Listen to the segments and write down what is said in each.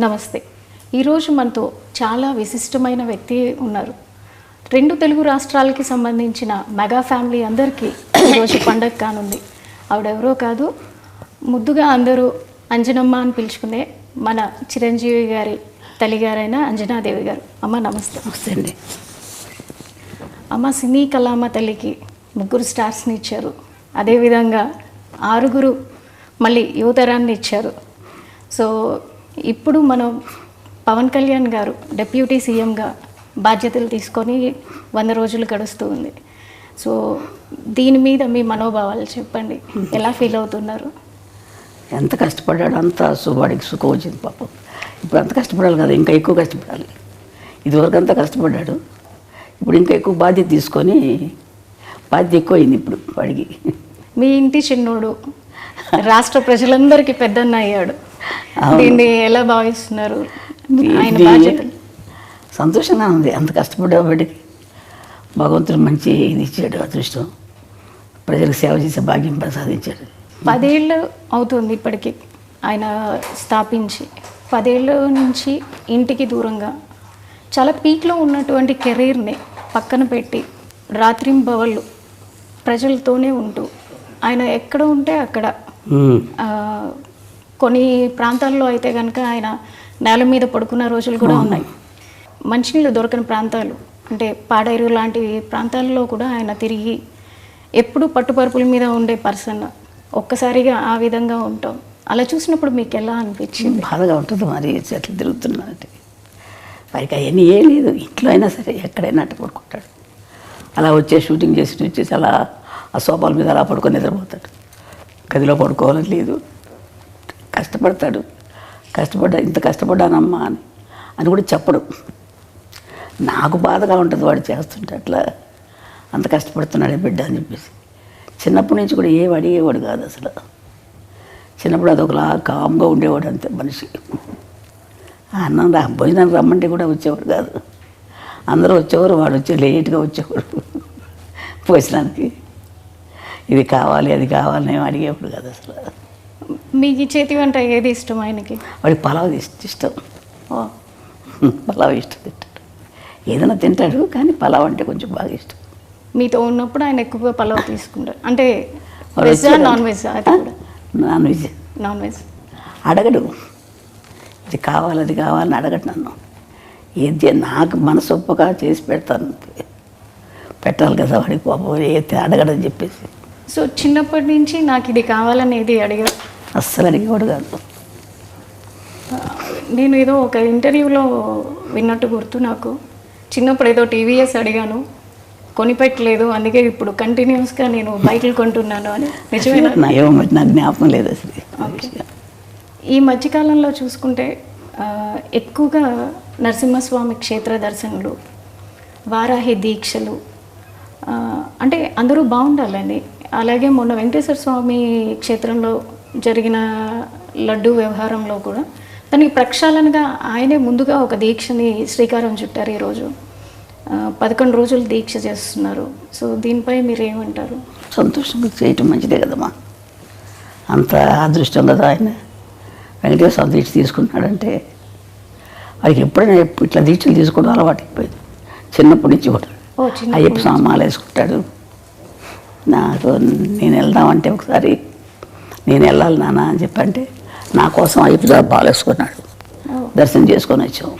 నమస్తే. ఈరోజు మనతో చాలా విశిష్టమైన వ్యక్తి ఉన్నారు. రెండు తెలుగు రాష్ట్రాలకి సంబంధించిన మెగా ఫ్యామిలీ అందరికీ ఈరోజు పండగ కానుంది. ఆవిడెవరో కాదు ముద్దుగా అందరూ అంజనమ్మ అని పిలుచుకునే మన చిరంజీవి గారి తల్లిగారైన అంజనాదేవి గారు. అమ్మ నమస్తే. నమస్తే అండి. అమ్మ సినీ కళామ తల్లికి ముగ్గురు స్టార్స్ని ఇచ్చారు. అదేవిధంగా ఆరుగురు మళ్ళీ యువతరాన్ని ఇచ్చారు. సో ఇప్పుడు మనం పవన్ కళ్యాణ్ గారు డెప్యూటీ సీఎంగా బాధ్యతలు తీసుకొని వంద రోజులు గడుస్తూ ఉంది. సో దీని మీద మీ మనోభావాలు చెప్పండి. ఎలా ఫీల్ అవుతున్నారు? ఎంత కష్టపడ్డాడు అంత సువాడికి సుఖం వచ్చింది పాపం. ఇప్పుడు అంత కష్టపడాలి కదా ఇంకా ఎక్కువ కష్టపడాలి. ఇదివరకు అంతా కష్టపడ్డాడు. ఇప్పుడు ఇంకా ఎక్కువ బాధ్యత తీసుకొని బాధ్యత ఎక్కువ అయింది ఇప్పుడు వాడికి. మీ ఇంటి చిన్నోడు రాష్ట్ర ప్రజలందరికీ పెద్దన్న అయ్యాడు. దీన్ని ఎలా భావిస్తున్నారు? ఆయన బాధ్యతలు సంతోషంగా ఉంది. అంత కష్టపడ్డా వాడికి భగవంతుడు మంచి ఇది ఇచ్చాడు అదృష్టం. ప్రజలకు సేవ చేసే భాగ్యం ప్రసాదించాడు. పదేళ్ళు అవుతుంది ఇప్పటికి ఆయన స్థాపించి. పదేళ్ళ నుంచి ఇంటికి దూరంగా. చాలా పీక్లో ఉన్నటువంటి కెరీర్ని పక్కన పెట్టి రాత్రింబవళ్ళు ప్రజలతోనే ఉంటూ. ఆయన ఎక్కడ ఉంటే అక్కడ కొన్ని ప్రాంతాల్లో అయితే కనుక ఆయన నేల మీద పడుకున్న రోజులు కూడా ఉన్నాయి. మంచినీళ్ళు దొరకని ప్రాంతాలు అంటే పాడేరు లాంటి ప్రాంతాల్లో కూడా ఆయన తిరిగి ఎప్పుడు పట్టుపరుపుల మీద ఉండే పర్సన్ ఒక్కసారిగా ఆ విధంగా ఉంటాం. అలా చూసినప్పుడు మీకు ఎలా అనిపించింది? బాధగా ఉంటుంది మరి చెట్లు తిరుగుతున్నానంటే. వారికి అవన్నీ ఏ లేదు ఇంట్లో అయినా సరే ఎక్కడైనా అట్ట పడుకుంటాడు. అలా వచ్చే షూటింగ్ చేసి వచ్చేసి అలా ఆ సోఫాల మీద అలా పడుకొని నిద్రపోతాడు. గదిలో పడుకోవాలని లేదు. కష్టపడతాడు. కష్టపడ్డా ఇంత కష్టపడ్డానమ్మా అని. అని కూడా చెప్పడు. నాకు బాధగా ఉంటుంది వాడు చేస్తుంటే అట్లా. అంత కష్టపడుతున్నాడే బిడ్డ అని చెప్పేసి. చిన్నప్పటి నుంచి కూడా ఏం అడిగేవాడు కాదు అసలు. చిన్నప్పుడు అదొకలా కామ్గా ఉండేవాడు అంతే మనిషి. అన్నం రా భోజనానికి రమ్మంటే కూడా వచ్చేవాడు కాదు. అందరూ వచ్చేవారు వాడు వచ్చి లేట్గా వచ్చేవాడు భోజనానికి. ఇది కావాలి అది కావాలి నేను అడిగేవాడు కాదు అసలు. మీకు ఈ చేతి వంట ఏది ఇష్టం ఆయనకి? వాడికి పలావ్ ఇష్ట- పలావ్ ఇష్టం తింటాడు. ఏదైనా తింటాడు కానీ పలావ్ అంటే కొంచెం బాగా ఇష్టం. మీతో ఉన్నప్పుడు ఆయన ఎక్కువగా పలావ్ తీసుకుంటారు. అంటే వాడు veg. Non veg non veg non veg అడగడు. ఇది కావాలి అది కావాలని అడగడు నన్ను. ఏది నాకు మనసు ఒప్పగా చేసి పెడతాను. పెట్టాలి కదా వాడికి పాపం ఏది అడగడని చెప్పేసి. సో చిన్నప్పటి నుంచి నాకు ఇది కావాలనేది అడిగారు. అస్సలు అడిగేవాడు కాదు. నేను ఏదో ఒక ఇంటర్వ్యూలో విన్నట్టు గుర్తు నాకు. చిన్నప్పుడు ఏదో టీవీఎస్ అడిగాను. కొనిపెట్టలేదు అందుకే ఇప్పుడు కంటిన్యూస్గా నేను బైకులు కొంటున్నాను అని. నిజమేనా? నా జ్ఞాపకం లేదు అసలు. ఈ మధ్యకాలంలో చూసుకుంటే ఎక్కువగా నరసింహస్వామి క్షేత్ర దర్శనలు వారాహి దీక్షలు అంటే అందరూ బాగుండాలని అలాగే మొన్న వెంకటేశ్వర స్వామి క్షేత్రంలో జరిగిన లడ్డు వ్యవహారంలో కూడా దానికి ప్రక్షాళనగా ఆయనే ముందుగా ఒక దీక్షని శ్రీకారం చుట్టారు ఈరోజు. పదకొండు రోజులు దీక్ష చేస్తున్నారు. సో దీనిపై మీరు ఏమంటారు సంతోషంగా చేయటం మంచిదే కదమ్మా. అంత అదృష్టం కదా ఆయన. వెంకటేశ్వర దీక్ష తీసుకున్నాడంటే వాడికి ఎప్పుడైనా ఎప్పుడు ఇట్లా దీక్షలు తీసుకోవడం అలవాటు అయిపోయింది. చిన్నప్పటి నుంచి కూడా. అయ్యప్ప స్వామి మాల వేసుకుంటాడు. నాకు నేను వెళ్దామంటే ఒకసారి నేను వెళ్ళాలి నాన్న అని చెప్పంటే నా కోసం వేసుకున్నాడు. ఓ. దర్శనం చేసుకొని వచ్చాం.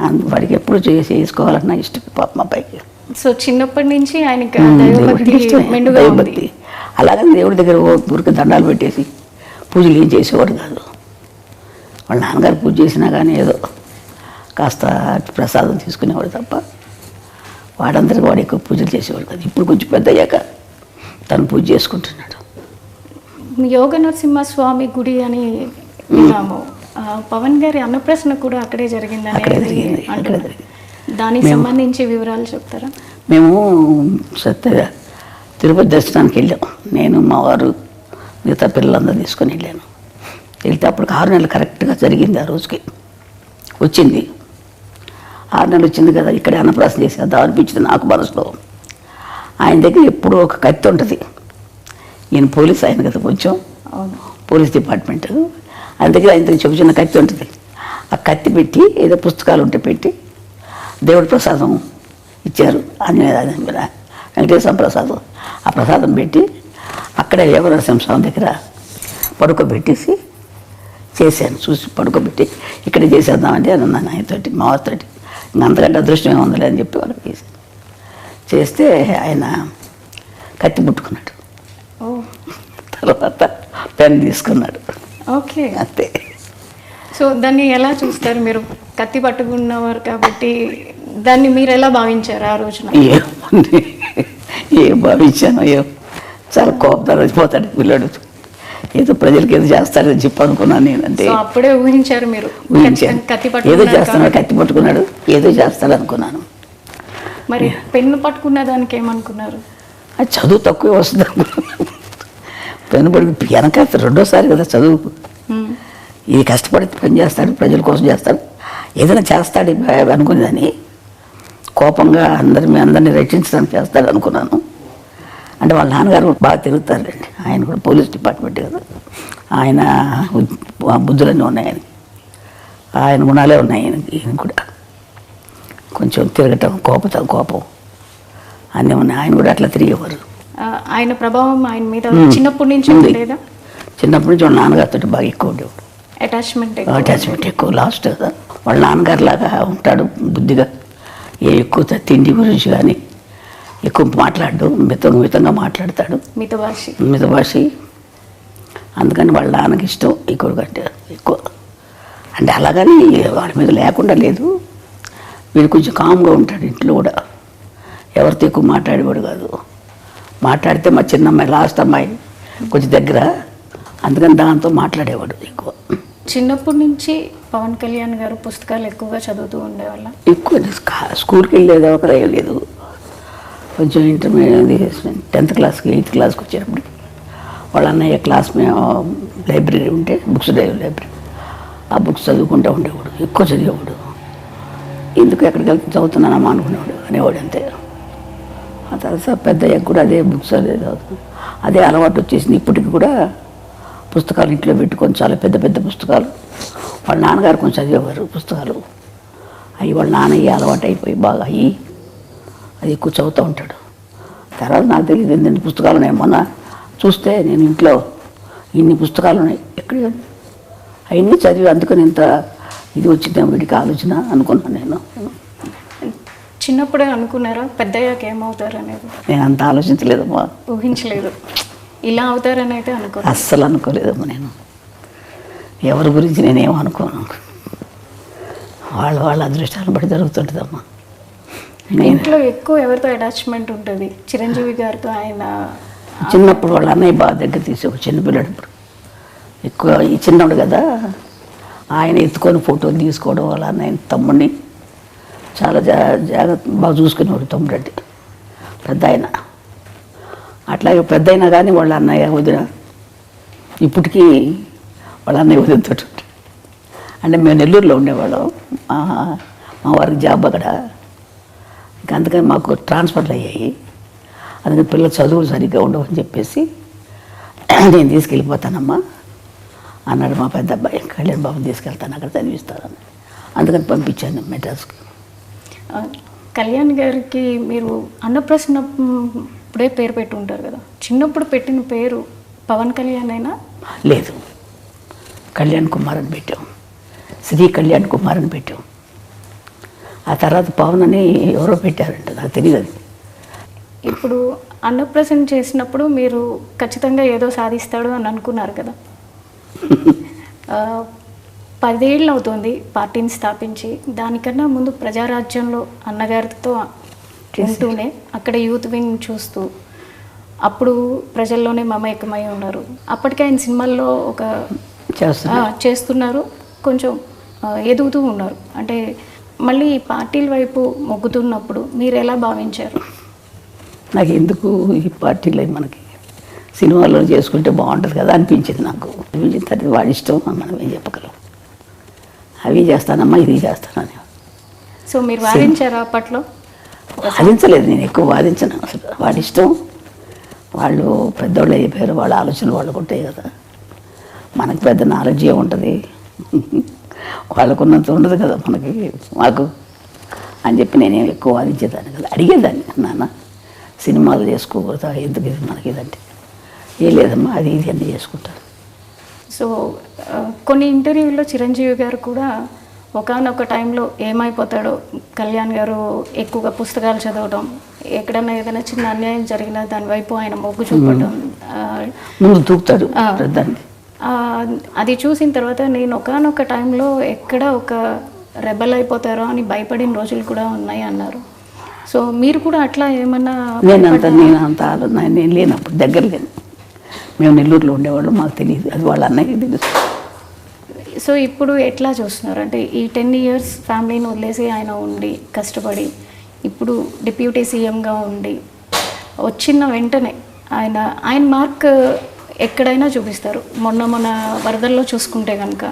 అందు వాడికి ఎప్పుడు చేసి చేసుకోవాలన్నా ఇష్టం పాప మా పైకి సో చిన్నప్పటి నుంచి ఆయనకి దైవభక్తి అలాగని దేవుడి దగ్గర ఊరికి దండాలు పెట్టేసి పూజలు ఏం చేసేవాడు కాదు. వాళ్ళ నాన్నగారు పూజ చేసినా కానీ ఏదో కాస్త ప్రసాదం తీసుకునేవాడు తప్ప వాడందరికీ వాడు ఎక్కువ పూజలు చేసేవాడు కాదు. ఇప్పుడు కొంచెం పెద్ద అయ్యాక తను పూజ చేసుకుంటున్నాడు. యోగ నరసింహస్వామి గుడి అని విన్నాము. పవన్ గారి అన్నప్రశ్న కూడా అక్కడే జరిగిందని అక్కడే. దానికి సంబంధించి వివరాలు చెప్తారా? మేము సత్య తిరుపతి దర్శనానికి వెళ్ళాం. నేను మా వారు మిగతా పిల్లలందరూ తీసుకొని వెళ్ళాను. వెళ్తే అప్పటికి ఆరు నెలలు కరెక్ట్గా జరిగింది ఆ రోజుకి. వచ్చింది. ఆరు నెలలు వచ్చింది కదా ఇక్కడే అన్నప్రాసం చేసేద్దాం అనిపించింది నాకు మనసులో. ఆయన దగ్గర ఎప్పుడూ ఒక కత్తి ఉంటుంది. ఈయన పోలీస్ ఆయన కదా కొంచెం. Police department. అందుకే ఇంత చిన్న చిన్న కత్తి ఉంటుంది. ఆ కత్తి పెట్టి ఏదో పుస్తకాలు ఉంటే పెట్టి దేవుడి ప్రసాదం ఇచ్చారు. ఆంజనేయ వెంకటేశ్వర ప్రసాదం. ఆ ప్రసాదం పెట్టి అక్కడే యోగనరసింహస్వామి దగ్గర పడుకోబెట్టేసి చేశాను. చూసి పడుకోబెట్టి ఇక్కడ చేసేద్దామంటే అని అన్నాను ఆయనతోటి మా వారితోటి. ఇంకా అంతకంటే అదృష్టం ఏముందిలే అని చెప్పి వాళ్ళకి చేశాను. చేస్తే ఆయన కత్తి పుట్టుకున్నాడు తర్వాత పెన్ తీసుకున్నాడు. ఓకే. అంతే. సో దాన్ని ఎలా చూస్తారు మీరు? కత్తి పట్టుకున్నవారు కాబట్టి దాన్ని మీరు ఎలా భావించారు ఆ రోజున? ఏముంది? ఏం భావించాను ఏం? చాలా కోపం వచ్చిపోతాడు పిల్లడు. ఏదో ప్రజలకి ఏదో చేస్తాడని చెప్పి అనుకున్నాను నేను అంతే. సో అప్పుడే ఊహించారు మీరు? ఊహించాను. ఏదో చేస్తున్నాడు. కత్తి పట్టుకున్నాడు ఏదో చేస్తాడు అనుకున్నాను. మరి పెన్ను పట్టుకున్న దానికి ఏమనుకున్నారు? అది చదువు తక్కువే వస్తుంది అనుకున్నాను. పెను పడి వెనక రెండోసారి కదా చదువు మ్మ్. ఇది కష్టపడి పని చేస్తాడు ప్రజల కోసం చేస్తాడు. ఏదైనా చేస్తాడు అనుకునేదని కోపంగా అందరి మీ అందరినీ రక్షించడానికి చేస్తాడు అనుకున్నాను. అంటే వాళ్ళ నాన్నగారు బాగా తిరుగుతారండి ఆయన కూడా పోలీస్ డిపార్ట్మెంట్ కదా. ఆయన బుద్ధులన్నీ ఉన్నాయి ఆయనకి. ఆయన గుణాలే ఉన్నాయి ఆయనకి ఈయన కూడా. కొంచెం తిరగటం కోపం కోపం. అన్నీ ఉన్నాయి. ఆయన కూడా అట్లా తిరిగేవారు. ఆయన ప్రభావం ఆయన మీద. చిన్నప్పటి నుంచి. ఉండేదా చిన్నప్పటి నుంచి వాళ్ళ నాన్నగారితో బాగా ఎక్కువ ఉండేవాడు. అటాచ్మెంట్ అటాచ్మెంట్ ఎక్కువ లాస్ట్ కదా వాళ్ళ నాన్నగారు లాగా ఉంటాడు బుద్ధిగా. ఏ ఎక్కువ తిండి గురించి కానీ ఎక్కువ మాట్లాడు మిత మితంగా మాట్లాడతాడు. మిత భాషి. మిత భాష. అందుకని వాళ్ళ నాన్నకి ఇష్టం ఎక్కువ కంటే ఎక్కువ. అంటే అలాగని వాడి మీద లేకుండా లేదు. వీడు కొంచెం కామ్గా ఉంటాడు ఇంట్లో కూడా. ఎవరితో ఎక్కువ మాట్లాడేవాడు కాదు. మాట్లాడితే మా చిన్న అమ్మాయి లాస్ట్ అమ్మాయి కొంచెం దగ్గర. అందుకని దాంతో మాట్లాడేవాడు ఎక్కువ. చిన్నప్పటి నుంచి పవన్ కళ్యాణ్ గారు పుస్తకాలు ఎక్కువగా చదువుతూ ఉండేవాళ్ళ? ఎక్కువ స్కా- స్కూల్కి వెళ్ళేది ఒకరు లేదు. కొంచెం ఇంటర్మీడియట్ టెన్త్ క్లాస్కి ఎయిత్ క్లాస్కి వచ్చేటప్పుడు వాళ్ళ అన్నయ్య క్లాస్ మేము లైబ్రరీ ఉంటే బుక్స్ లైబ్రరీ ఆ బుక్స్ చదువుకుంటూ ఉండేవాడు. ఎక్కువ చదివేవాడు. ఎందుకు ఎక్కడికి వెళ్తే చదువుతున్నానమ్మా అనుకునేవాడు. అనేవాడు అంతే. ఆ తర్వాత పెద్దయ్యకు కూడా అదే బుక్స్ అదే అదే అలవాటు వచ్చేసింది. ఇప్పటికి కూడా పుస్తకాలు ఇంట్లో పెట్టుకొని చాలా పెద్ద పెద్ద పుస్తకాలు. వాళ్ళ నాన్నగారు కొంచెం చదివేవారు పుస్తకాలు. అవి వాళ్ళ నాన్నయ్య అలవాటు అయిపోయి బాగా అయ్యి అది ఎక్కువ చదువుతూ ఉంటాడు. తర్వాత నాకు తెలియదు ఎన్ని పుస్తకాలు ఉన్నాయి. మొన్న చూస్తే నేను ఇంట్లో ఇన్ని పుస్తకాలు ఉన్నాయి. ఎక్కడ? అవన్నీ చదివి అందుకని ఇంత ఇది వచ్చిందేమో వీడికి ఆలోచన అనుకున్నాను నేను. చిన్నప్పుడే అనుకున్నారా పెద్దయ్యాక ఏమవుతారు అనేది నేను అంత ఆలోచించలేదమ్మా. ఊహించలేదు. ఇలా అవుతారని అయితే అనుకో అస్సలు అనుకోలేదమ్మా నేను. ఎవరి గురించి నేనేం అనుకోను? వాళ్ళ వాళ్ళ అదృష్టాలను బట్టి జరుగుతుంటుందమ్మా. ఇంట్లో ఎక్కువ ఎవరితో అటాచ్మెంట్ ఉంటుంది? చిరంజీవి గారితో ఆయన చిన్నప్పుడు వాళ్ళ అన్నయ్య బాగా దగ్గర తీసి ఒక చిన్నపిల్లడు ఇప్పుడు. ఎక్కువ ఈ చిన్నోడు కదా. ఆయన ఎత్తుకొని ఫోటోలు తీసుకోవడం వాళ్ళ అన్నయ్య తమ్ముడిని చాలా జా జాగ్రత్త బాగా చూసుకునేవాడు తమ్ముడు పెద్ద ఆయన అట్లాగే పెద్ద అయినా కానీ వాళ్ళ అన్నయ్య వదిన. ఇప్పటికీ వాళ్ళ అన్నయ్య వదినతో అంటే మేము నెల్లూరులో ఉండేవాళ్ళం. మా మా వారికి జాబ్ అక్కడ. ఇంకా అందుకని మాకు ట్రాన్స్ఫర్లు అయ్యాయి. అందుకని పిల్లలు చదువులు సరిగ్గా ఉండవని చెప్పేసి నేను తీసుకెళ్ళిపోతానమ్మా అన్నాడు మా పెద్ద అబ్బాయి. కళ్యాణ్ బాబుని తీసుకెళ్తాను అక్కడ చదివిస్తానని అందుకని పంపించాను మెడ్రాస్కి. కళ్యాణ్ గారికి మీరు అన్నప్రసన్న ఇప్పుడే పేరు పెట్టి ఉంటారు కదా. చిన్నప్పుడు పెట్టిన పేరు పవన్ కళ్యాణ్ అయినా? లేదు. కళ్యాణ్ కుమార్ అని పెట్టాం. శ్రీ కళ్యాణ్ కుమార్ అని పెట్టాం. ఆ తర్వాత పవన్ అని ఎవరో పెట్టారంట నాకు తెలియదు. ఇప్పుడు అన్నప్రసన్న చేసినప్పుడు మీరు ఖచ్చితంగా ఏదో సాధిస్తాడు అని అనుకున్నారు కదా. పదేళ్ళు అవుతుంది పార్టీని స్థాపించి. దానికన్నా ముందు ప్రజారాజ్యంలో అన్నగారితో ఉంటూనే అక్కడ యూత్ వింగ్ చూస్తూ అప్పుడు ప్రజల్లోనే మమేకమై ఉన్నారు. అప్పటికే ఆయన సినిమాల్లో ఒక చేస్తున్నారు. కొంచెం ఎదుగుతూ ఉన్నారు. అంటే మళ్ళీ ఈ పార్టీల వైపు మొగ్గుతున్నప్పుడు మీరు ఎలా భావించారు? నాకు ఎందుకు ఈ పార్టీలో మనకి? సినిమాలో చేసుకుంటే బాగుంటుంది కదా అనిపించింది నాకు. తర్వాత వాడి ఇష్టం మనం ఏం చెప్పగలం. అవి చేస్తానమ్మా ఇది చేస్తానని. సో మీరు వాదించారా అప్పట్లో? వాదించలేదు నేను ఎక్కువ వాదించను. అసలు వాడి ఇష్టం. వాళ్ళు పెద్దోళ్ళు అయిపోయారు వాళ్ళ ఆలోచనలు వాళ్ళకు ఉంటాయి కదా. మనకు పెద్ద నాలెడ్జ్ ఏముంటుంది వాళ్ళకున్నంత ఉండదు కదా మనకి. మాకు అని చెప్పి నేనేం ఎక్కువ వాదించేదాన్ని కదా. అడిగేదాన్ని నాన్న. సినిమాలు చేసుకోకూడదా? ఎందుకు ఇది మనకి ఇదంటే? ఏ లేదమ్మా అది ఇది అన్నీ చేసుకుంటాను సో కొన్ని ఇంటర్వ్యూల్లో చిరంజీవి గారు కూడా ఒకనొక టైంలో ఏమైపోతాడో కళ్యాణ్ గారు ఎక్కువగా పుస్తకాలు చదవడం ఎక్కడన్నా ఏదైనా చిన్న అన్యాయం జరిగినా దాని వైపు ఆయన మొగ్గు చూపడం దూకుతాడు అది చూసిన తర్వాత నేను ఒకనొక టైంలో ఎక్కడ ఒక రెబల్ అయిపోతారో అని భయపడిన రోజులు కూడా ఉన్నాయి అన్నారు. సో మీరు కూడా అట్లా ఏమన్నా నేను అంత నేను అంత ఆలోచన నేను లేనప్పుడు దగ్గర లేను. మేము నెల్లూరులో ఉండేవాళ్ళం మాకు తెలియదు అది వాళ్ళ అన్నయ్య తెలుసు సో ఇప్పుడు ఎట్లా చూస్తున్నారు? అంటే ఈ టెన్ ఇయర్స్ ఫ్యామిలీని వదిలేసి ఆయన ఉండి కష్టపడి ఇప్పుడు డిప్యూటీ సీఎంగా ఉండి వచ్చిన వెంటనే ఆయన ఆయన మార్క్ ఎక్కడైనా చూపిస్తారు. మొన్న మొన్న వరదల్లో చూసుకుంటే కనుక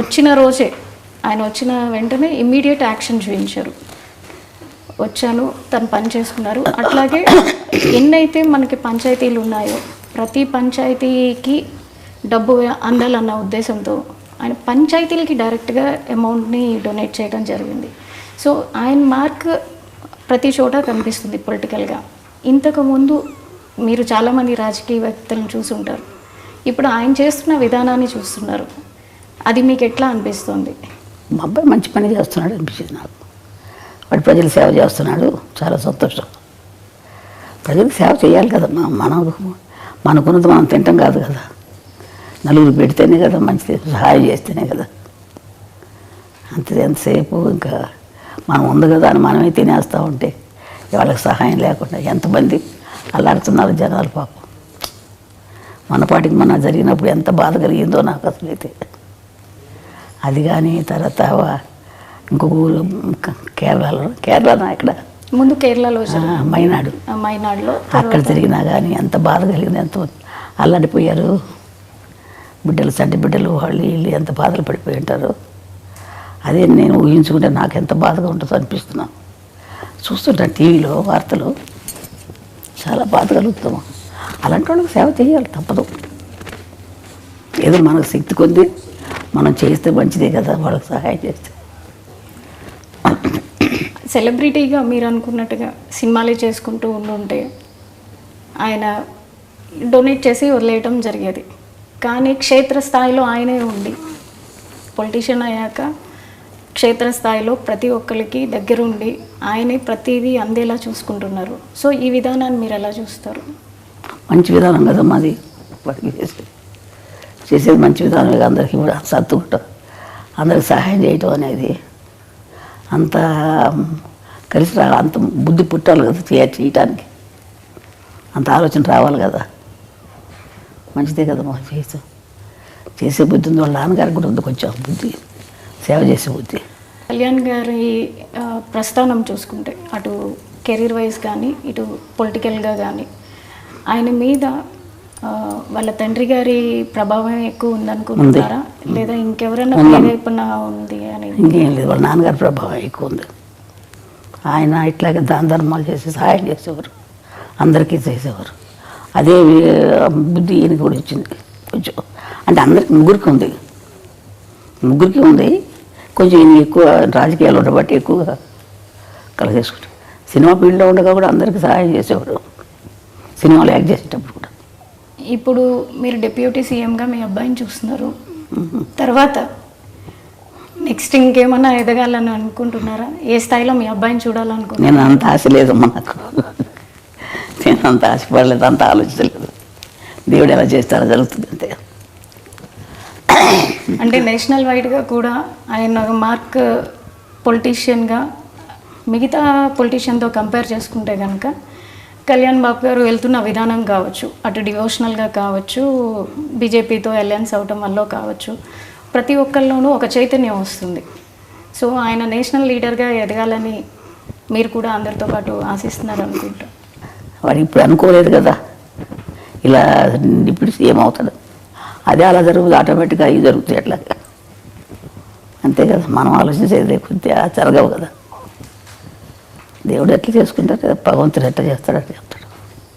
వచ్చిన రోజే ఆయన వచ్చిన వెంటనే ఇమ్మీడియట్ యాక్షన్ చూపించారు. వచ్చాను తను పని చేసుకున్నారు. అట్లాగే ఎన్నైతే మనకి పంచాయతీలు ఉన్నాయో ప్రతి పంచాయతీకి డబ్బు అందాలన్న ఉద్దేశంతో ఆయన పంచాయతీలకి డైరెక్ట్గా అమౌంట్ని డొనేట్ చేయడం జరిగింది. సో ఆయన మార్క్ ప్రతి చోట కనిపిస్తుంది పొలిటికల్గా. ఇంతకుముందు మీరు చాలామంది రాజకీయవేత్తలను చూసుంటారు ఇప్పుడు ఆయన చేస్తున్న విధానాన్ని చూస్తున్నారు. అది మీకు ఎట్లా అనిపిస్తుంది? మా అబ్బాయి మంచి పని చేస్తున్నాడు అనిపించింది నాకు. వాడు ప్రజలు సేవ చేస్తున్నాడు. చాలా సంతోషం. ప్రజలకు సేవ చేయాలి కదా. మనం మనకున్నది మనం తింటాం కాదు కదా. నలుగురు పెడితేనే కదా మంచిది. సహాయం చేస్తేనే కదా. అంతే ఎంతసేపు ఇంకా మనం ఉంది కదా అని మనమే తినేస్తూ ఉంటే వాళ్ళకి సహాయం లేకుండా ఎంతమంది అల్లాడుతున్నారు జనాలు పాపం. మనపాటికి మన జరిగినప్పుడు ఎంత బాధ కలిగిందో నాకు అసలు అయితే అది కానీ తర్వాత ఇంకొక ఊరు కేరళలో కేరళ ఇక్కడ? ముందు కేరళలో మైనాడు. మైనాడులో అక్కడ జరిగినా కానీ ఎంత బాధ కలిగింది ఎంత అల్లాడిపోయారు? బిడ్డలు చంటి బిడ్డలు వాళ్ళు వీళ్ళు ఎంత బాధలు పడిపోయి ఉంటారు? అదే నేను ఊహించుకుంటే నాకు ఎంత బాధగా ఉంటుందో అనిపిస్తున్నాను చూస్తుంటాను టీవీలో వార్తలు. చాలా బాధ కలుగుతాము అలాంటి వాళ్ళకి సేవ చేయాలి తప్పదు. ఏదో మనకు శక్తి కొద్ది మనం చేస్తే మంచిదే కదా వాళ్ళకి సహాయం చేస్తే. సెలబ్రిటీగా మీరు అనుకున్నట్టుగా సినిమాలే చేసుకుంటూ ఉండుంటే ఆయన డొనేట్ చేసి వదిలేయటం జరిగేది. కానీ క్షేత్రస్థాయిలో ఆయనే ఉండి పొలిటీషియన్ అయ్యాక క్షేత్రస్థాయిలో ప్రతి ఒక్కరికి దగ్గరుండి ఆయనే ప్రతిదీ అందేలా చూసుకుంటున్నారు. సో ఈ విధానాన్ని మీరు ఎలా చూస్తారు? మంచి విధానం కదా మాది. చేసేది చేసేది మంచి విధానమే అందరికీ కూడా. సర్దుకుంటాం. అందరికి సహాయం చేయటం అనేది అంత కలిసి రా అంత బుద్ధి పుట్టాలి కదా చేయ చేయటానికి. అంత ఆలోచన రావాలి కదా. మంచిదే కదా మా చేసు. చేసే బుద్ధి ఉంది వాళ్ళ నాన్నగారికి కూడా ఉంది కొంచెం బుద్ధి సేవ చేసే బుద్ధి. కళ్యాణ్ గారి ప్రస్థానం చూసుకుంటే అటు కెరీర్ వైజ్ కానీ ఇటు పొలిటికల్గా కానీ ఆయన మీద వాళ్ళ తండ్రి గారి ప్రభావం ఎక్కువ ఉందనుకుంటున్నారా? లేదా ఇంకెవరైనా ప్రేరేపణ ఉంది అని ఇంకేం లేదు. వాళ్ళ నాన్నగారి ప్రభావం ఎక్కువ ఉంది. ఆయన ఇట్లాగే దాన ధర్మాలు చేసి సహాయం చేసేవారు. అందరికీ చేసేవారు. అదే బుద్ధి ఈయనకి కూడా వచ్చింది. కొంచెం అంటే అందరికి ముగ్గురికి ఉంది. ముగ్గురికి ఉంది. కొంచెం ఈయన ఎక్కువ రాజకీయాలు ఉండబట్టి ఎక్కువగా కలిగేసుకుంటారు సినిమా ఫీల్డ్లో ఉండగా కూడా అందరికీ సహాయం చేసేవారు. సినిమాలు యాక్ట్ చేసేటప్పుడు కూడా. ఇప్పుడు మీరు డిప్యూటీ సీఎంగా మీ అబ్బాయిని చూస్తున్నారు. తర్వాత నెక్స్ట్ ఇంకేమన్నా ఎదగాలని అనుకుంటున్నారా? ఏ స్థాయిలో మీ అబ్బాయిని చూడాలనుకుంటున్నారు? నేను అంత ఆశ లేదమ్మా నాకు నేను అంత ఆశపడలేదు అంత ఆలోచించలేదు. దేవుడు ఎలా చేస్తారో జరుగుతుంది అంతే. అంటే నేషనల్ వైడ్గా కూడా ఆయన మార్క్ పొలిటీషియన్గా మిగతా పొలిటీషియన్తో కంపేర్ చేసుకుంటే కనుక కళ్యాణ్ బాబు గారు వెళ్తున్న విధానం కావచ్చు అటు డివోషనల్గా కావచ్చు బీజేపీతో అలయన్స్ అవటం వల్ల కావచ్చు ప్రతి ఒక్కళ్ళలోనూ ఒక చైతన్యం వస్తుంది. సో ఆయన నేషనల్ లీడర్గా ఎదగాలని మీరు కూడా అందరితో పాటు ఆశిస్తున్నారు అనుకుంటా. వాడు ఇప్పుడు అనుకోలేదు కదా. ఇలా ఇప్పుడు సీఎం అవుతాడు. అదే అలా జరుగుతుంది ఆటోమేటిక్గా అవి జరుగుతాయి అట్లా అంతే కదా మనం ఆలోచించేది కొద్దిగా జరగవు కదా. దేవుడు ఎట్లా చేసుకుంటారు భగవంతుడు ఎట్లా చేస్తాడు అట్లా చెప్తాడు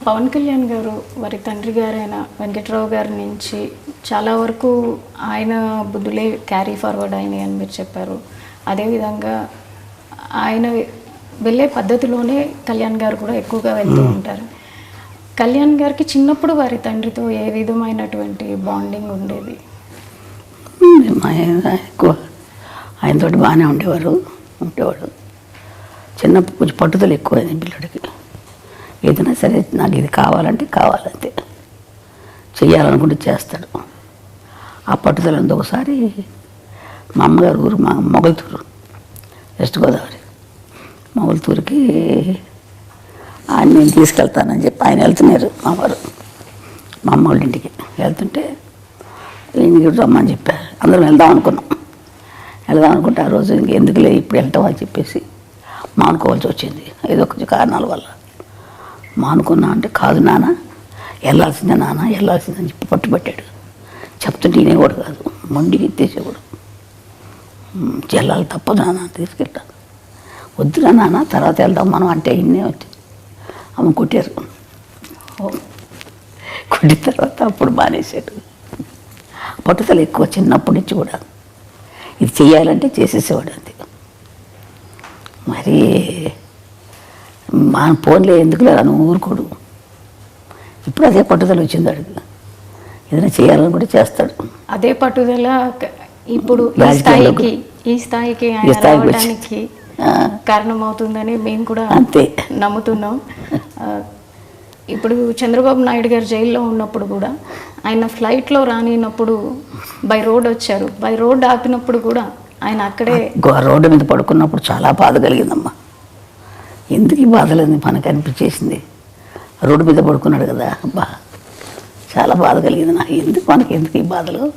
పవన్ కళ్యాణ్ గారు వారి తండ్రి గారైన వెంకట్రావు గారి నుంచి చాలా వరకు ఆయన బుద్ధులే క్యారీ ఫార్వర్డ్ అయినాయి అని మీరు చెప్పారు. అదేవిధంగా ఆయన వెళ్ళే పద్ధతిలోనే కళ్యాణ్ గారు కూడా ఎక్కువగా వెళ్తూ ఉంటారు. కళ్యాణ్ గారికి చిన్నప్పుడు వారి తండ్రితో ఏ విధమైనటువంటి బాండింగ్ ఉండేది? ఎక్కువ ఆయనతోటి బాగానే ఉండేవారు ఉండేవాడు. చిన్నప్పుడు కొంచెం పట్టుదల ఎక్కువైంది పిల్లడికి. ఏదైనా సరే నాకు ఇది కావాలంటే కావాలంతే. చేయాలనుకుంటే చేస్తాడు. ఆ పట్టుదల ఒకసారి మా అమ్మగారు ఊరు మా మొగల్తూరు వెస్ట్ గోదావరి. మొగల్తూరుకి ఆయన నేను తీసుకెళ్తానని చెప్పి ఆయన వెళ్తున్నారు మా వారు. మా అమ్మ వాళ్ళ ఇంటికి. వెళ్తుంటే ఇంటికి రమ్మని చెప్పారు. అందరం వెళ్దాం అనుకున్నాం. వెళ్దాం అనుకుంటే ఆ రోజు ఇంకెందుకులే ఇప్పుడు వెళ్తాం అని చెప్పేసి మానుకోవాల్సి వచ్చింది. ఏదో కొంచెం కారణాల వల్ల. మానుకున్నా అంటే కాదు నాన్న వెళ్ళాల్సిందే నాన్న వెళ్ళాల్సిందని చెప్పి పట్టుబట్టాడు చెప్తుంటే వినేవాడు కాదు మొండికి ఎత్తేసేవాడు. చెల్లాలి వెళ్ళాలి తప్పదు నాన్న తీసుకెళ్తా. వద్దురా నాన్న తర్వాత వెళ్దాం మనం అంటే ఇన్నే వచ్చి. అమ్మ కొట్టారు కొట్టిన తర్వాత అప్పుడు మానేశాడు. పట్టుదల ఎక్కువ చిన్నప్పటి నుంచి కూడా. ఇది చేయాలంటే చేసేసేవాడు అంతే. మరి మా ఫోన్లే ఎందుకు లేదా నువ్వు ఊరుకోడు. ఇప్పుడు అదే పట్టుదల వచ్చింది అడుగు ఏదైనా చేయాలని కూడా చేస్తాడు. అదే పట్టుదల ఇప్పుడు ఈ స్థాయికి ఈ స్థాయికి రావడానికి కారణమవుతుందని మేము కూడా అంతే. నమ్ముతున్నాం. ఇప్పుడు చంద్రబాబు నాయుడు గారు జైల్లో ఉన్నప్పుడు కూడా ఆయన ఫ్లైట్లో రానినప్పుడు బై రోడ్ వచ్చారు. బై రోడ్ ఆపినప్పుడు కూడా ఆయన అక్కడే గో- రోడ్డు మీద పడుకున్నప్పుడు చాలా బాధ కలిగిందమ్మా. ఎందుకు ఈ బాధలేదు మనకు అనిపించేసింది? రోడ్డు మీద పడుకున్నాడు కదా అబ్బా. చాలా బాధ కలిగింది నాకు. ఎందుకు మనకి ఎందుకు ఈ బాధలు?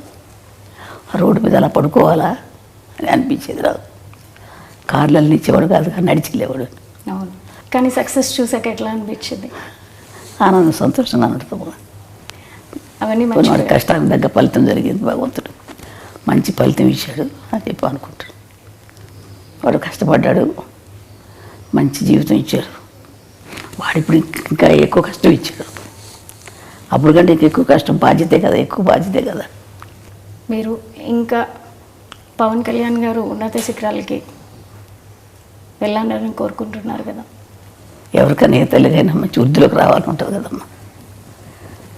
రోడ్డు మీద అలా పడుకోవాలా అని అనిపించేది రాదు. కార్లలో ఇచ్చేవాడు కాదు కానీ నడిచి వెళ్ళేవాడు. అవును. కానీ సక్సెస్ చూసాక ఎట్లా అనిపించింది? ఆనందం సంతోషంగా నడుతాము అవన్నీ కష్టానికి తగ్గ ఫలితం జరిగింది భగవంతుడు. మంచి ఫలితం ఇచ్చాడు అని చెప్పి అనుకుంటాడు. వాడు కష్టపడ్డాడు మంచి జీవితం ఇచ్చారు వాడు ఇప్పుడు ఇంకా ఎక్కువ కష్టం ఇచ్చాడు. అప్పుడు కంటే ఎక్కువ కష్టం బాధ్యతే కదా ఎక్కువ బాధ్యతే కదా. మీరు ఇంకా పవన్ కళ్యాణ్ గారు ఉన్నత శిఖరాలకి వెళ్ళాలని కోరుకుంటున్నారు కదా. ఎవరికైనా ఏ తల్లికైనా మంచి వృద్ధిలోకి రావాలని ఉంటుంది కదమ్మా.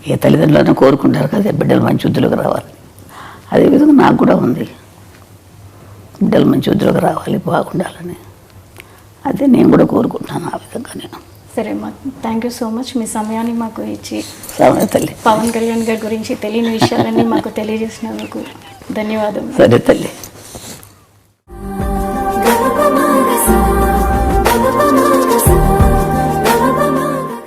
ఏ తల్లిదండ్రులైనా కోరుకుంటారు కదా బిడ్డలు మంచి వృద్ధిలోకి రావాలి. అదేవిధంగా నాకు కూడా ఉంది. బిడ్డలు మంచి వృద్ధిలోకి రావాలి బాగుండాలని. అదే నేను కూడా కోరుకుంటున్నాను ఆ విధంగా నేను. సరే మా థ్యాంక్ యూ సో మచ్ మీ సమయాన్ని మాకు ఇచ్చి పవన్ కళ్యాణ్ గారి గురించి తెలియని విషయాలన్నీ మాకు తెలియజేసినందుకు ధన్యవాదం సరే తల్లి.